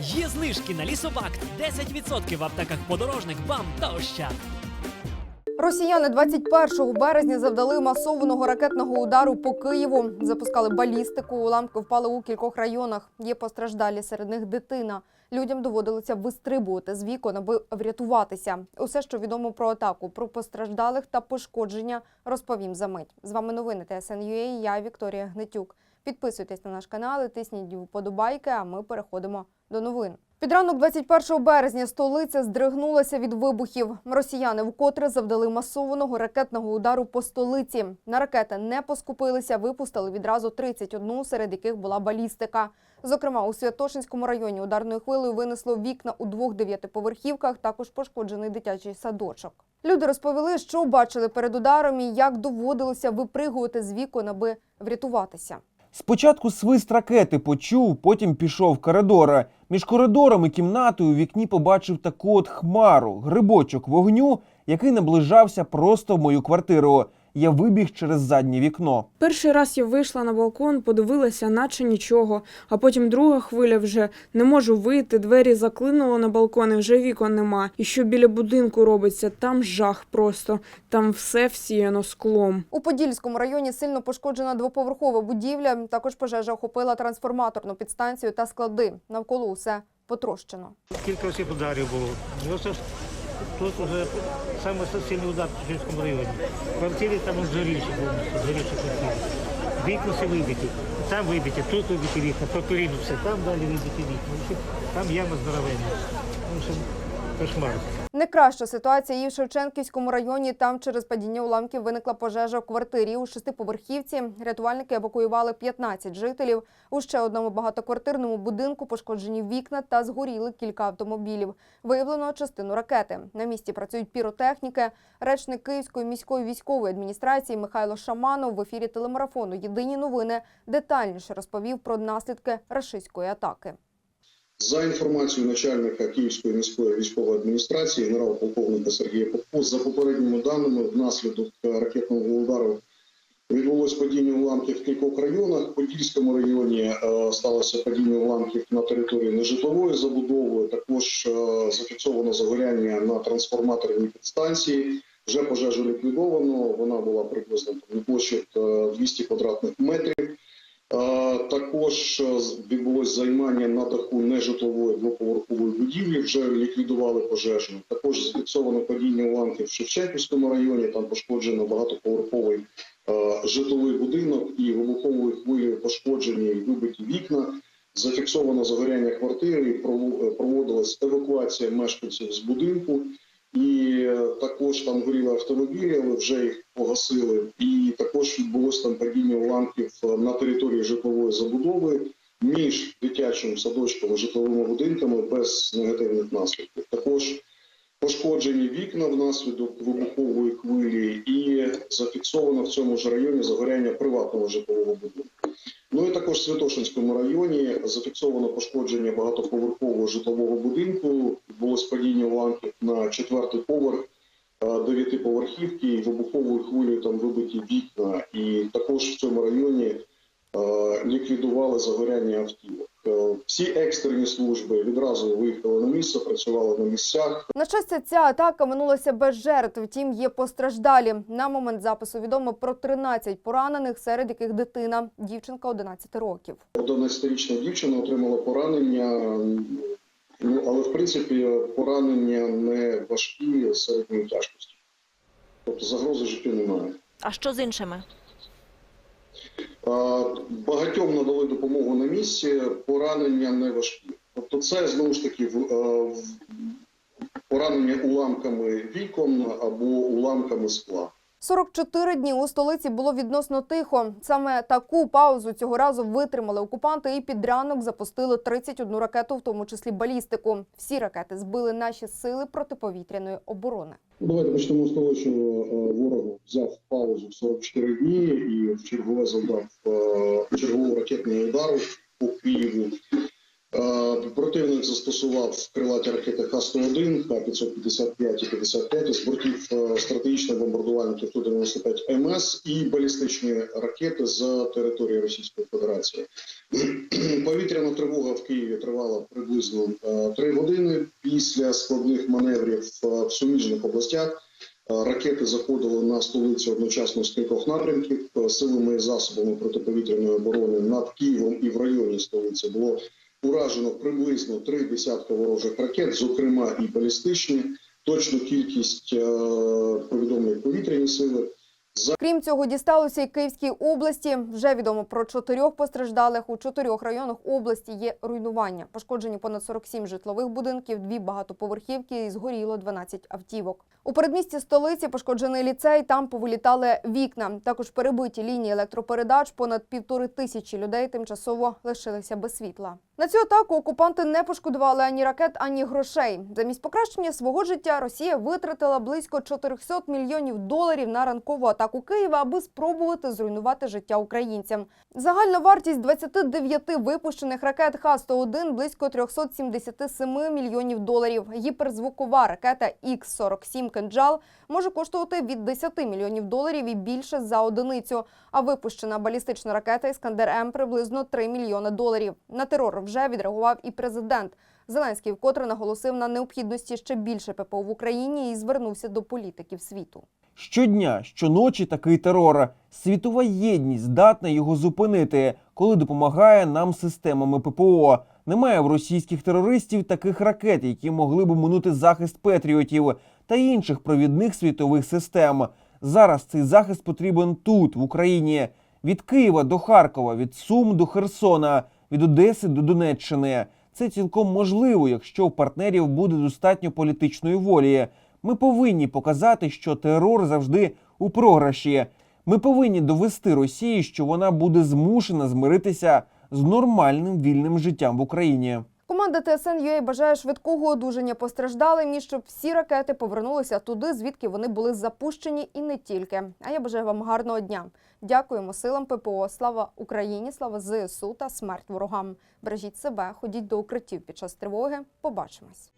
Є знижки на лісобакт 10% в аптеках подорожник, бам та ощад. Росіяни 21 березня завдали масованого ракетного удару по Києву. Запускали балістику. Уламки впали у кількох районах. Є постраждалі серед них дитина. Людям доводилося вистрибувати з вікон, аби врятуватися. Усе, що відомо про атаку, про постраждалих та пошкодження, розповім за мить. З вами новини ТСНЮА, Я Вікторія Гнетюк. Підписуйтесь на наш канал, і тисніть вподобайки. А ми переходимо до новин. Під ранок 21 березня столиця здригнулася від вибухів. Росіяни вкотре завдали масованого ракетного удару по столиці. На ракети не поскупилися, випустили відразу 31, серед яких була балістика. Зокрема, у Святошинському районі ударною хвилею винесло вікна у двох дев'ятиповерхівках, також пошкоджений дитячий садочок. Люди розповіли, що бачили перед ударом і як доводилося випригувати з вікон, аби врятуватися. Спочатку свист ракети почув, потім пішов коридора. Між коридором і кімнатою у вікні побачив таку от хмару, грибочок вогню, який наближався просто в мою квартиру. Я вибіг через заднє вікно. Перший раз я вийшла на балкон, подивилася, наче нічого. А потім друга хвиля вже не можу вийти. Двері заклинуло на балкон, і вже вікон нема. І що біля будинку робиться, там жах просто. Там все всіяно склом. У Подільському районі сильно пошкоджена двоповерхова будівля. Також пожежа охопила трансформаторну підстанцію та склади. Навколо усе потрощено. Кілька всіх ударів було. Тут вже саме сильний удар в Чеченському районі. Квартири там згорівші повністю, згорівші квартири. Вікна все вибиті. Там вибиті, тут вибиті вікна, по все, там далі вибиті вікна. Там яма здоровенна. Кошмар. Не краща ситуація і в Шевченківському районі. Там через падіння уламків виникла пожежа в квартирі у шестиповерхівці. Рятувальники евакуювали 15 жителів. У ще одному багатоквартирному будинку пошкоджені вікна та згоріли кілька автомобілів. Виявлено частину ракети. На місці працюють піротехніки. Речник Київської міської військової адміністрації Михайло Шаманов в ефірі телемарафону Єдині новини детальніше розповів про наслідки рашистської атаки. За інформацією начальника Київської міської військової адміністрації генерал-полковника Сергія Попко, за попередніми даними, внаслідок ракетного удару відбулось падіння уламків в кількох районах. В Подільському районі е, сталося падіння уламків на території нежитлової забудови. Також е, зафіксовано загоряння на трансформаторній підстанції. Вже пожежу ліквідовано. Вона була приблизно на площі е, 200 квадратних метрів. Також е, відбулось займання на даху нежитлової двоповерхової будівлі. Вже ліквідували пожежу. Також зафіксовано падіння уламків в Шевченківському районі. Там пошкоджено багатоповерховий е, житловий будинок і вибуховою хвилею пошкоджені і вибиті вікна. Зафіксовано загоряння квартири. е, Проводилась евакуація мешканців з будинку. І також там горіли автомобілі, але вже їх погасили. І також відбулось там падіння уламків е, на території житлової забудови між дитячим садочком і житловими будинками без негативних наслідків. Також пошкоджені вікна внаслідок вибухової хвилі, і зафіксовано в цьому ж районі загоряння приватного житлового будинку. Ну і також в Святошинському районі зафіксовано пошкодження багатоповерхового житлового будинку. Було падіння уламків на четвертий поверх дев'ятиповерхівки, і вибуховою хвилею там вибиті вікна. І також в цьому районі е, ліквідували загоряння автівок. Е, Всі екстрені служби відразу виїхали на місце, працювали на місцях. На щастя, ця атака минулася без жертв. Втім, є постраждалі. На момент запису відомо про 13 поранених, серед яких дитина, дівчинка 11 років. 11-річна дівчина отримала поранення. Ну але в принципі поранення не важкі середньої тяжкості. Тобто загрози життю немає. А що з іншими? Багатьом надали допомогу на місці, поранення не важкі. Тобто, це знову ж таки е, поранення уламками вікон або уламками скла. 44 дні у столиці було відносно тихо. Саме таку паузу цього разу витримали окупанти і під ранок запустили 31 ракету, в тому числі балістику. Всі ракети збили наші сили протиповітряної оборони. Давайте почнемо з того, що е, ворог взяв паузу в 44 дні і в чергове завдав е, чергового ракетного удару по Києву. Противник застосував крилаті ракети Х-101, Х-555 і 55 з бортів е, стратегічних бомбардувальників Ту-95 МС і балістичні ракети з території Російської Федерації. Повітряна тривога в Києві тривала приблизно е, три години. Після складних маневрів е, в суміжних областях ракети заходили на столицю одночасно з кількох напрямків. Силами і засобами протиповітряної оборони над Києвом і в районі столиці було уражено приблизно три десятки ворожих ракет, зокрема і балістичні. Точну кількість е, повідомлень повітряні сили. Крім цього, дісталося і Київській області. Вже відомо про чотирьох постраждалих. У чотирьох районах області є руйнування. Пошкоджені понад 47 житлових будинків, дві багатоповерхівки і згоріло 12 автівок. У передмісті столиці пошкоджений ліцей. Там повилітали вікна. Також перебиті лінії електропередач. Понад півтори тисячі людей тимчасово лишилися без світла. На цю атаку окупанти не пошкодували ані ракет, ані грошей. Замість покращення свого життя Росія витратила близько 400 мільйонів доларів на ранкову атаку Києва, аби спробувати зруйнувати життя українцям. Загальна вартість 29 випущених ракет Х-101 близько 377 мільйонів доларів. Гіперзвукова ракета Х-47 «Кинджал» може коштувати від 10 мільйонів доларів і більше за одиницю. А випущена балістична ракета Іскандер М приблизно 3 мільйони доларів. На терор вже відреагував і президент. Зеленський вкотре наголосив на необхідності ще більше ППО в Україні і звернувся до політиків світу. Щодня, щоночі такий терор. Світова єдність здатна його зупинити, коли допомагає нам системами ППО. Немає в російських терористів таких ракет, які могли б минути захист патріотів та інших провідних світових систем. Зараз цей захист потрібен тут, в Україні, від Києва до Харкова, від Сум до Херсона, від Одеси до Донеччини. Це цілком можливо, якщо у партнерів буде достатньо політичної волі. Ми повинні показати, що терор завжди у програші. Ми повинні довести Росії, що вона буде змушена змиритися з нормальним вільним життям в Україні. Команда ТСН бажає швидкого одужання постраждалим і щоб всі ракети повернулися туди, звідки вони були запущені, і не тільки. А я бажаю вам гарного дня. Дякуємо силам ППО. Слава Україні, слава ЗСУ та смерть ворогам. Бережіть себе, ходіть до укриттів під час тривоги. Побачимось.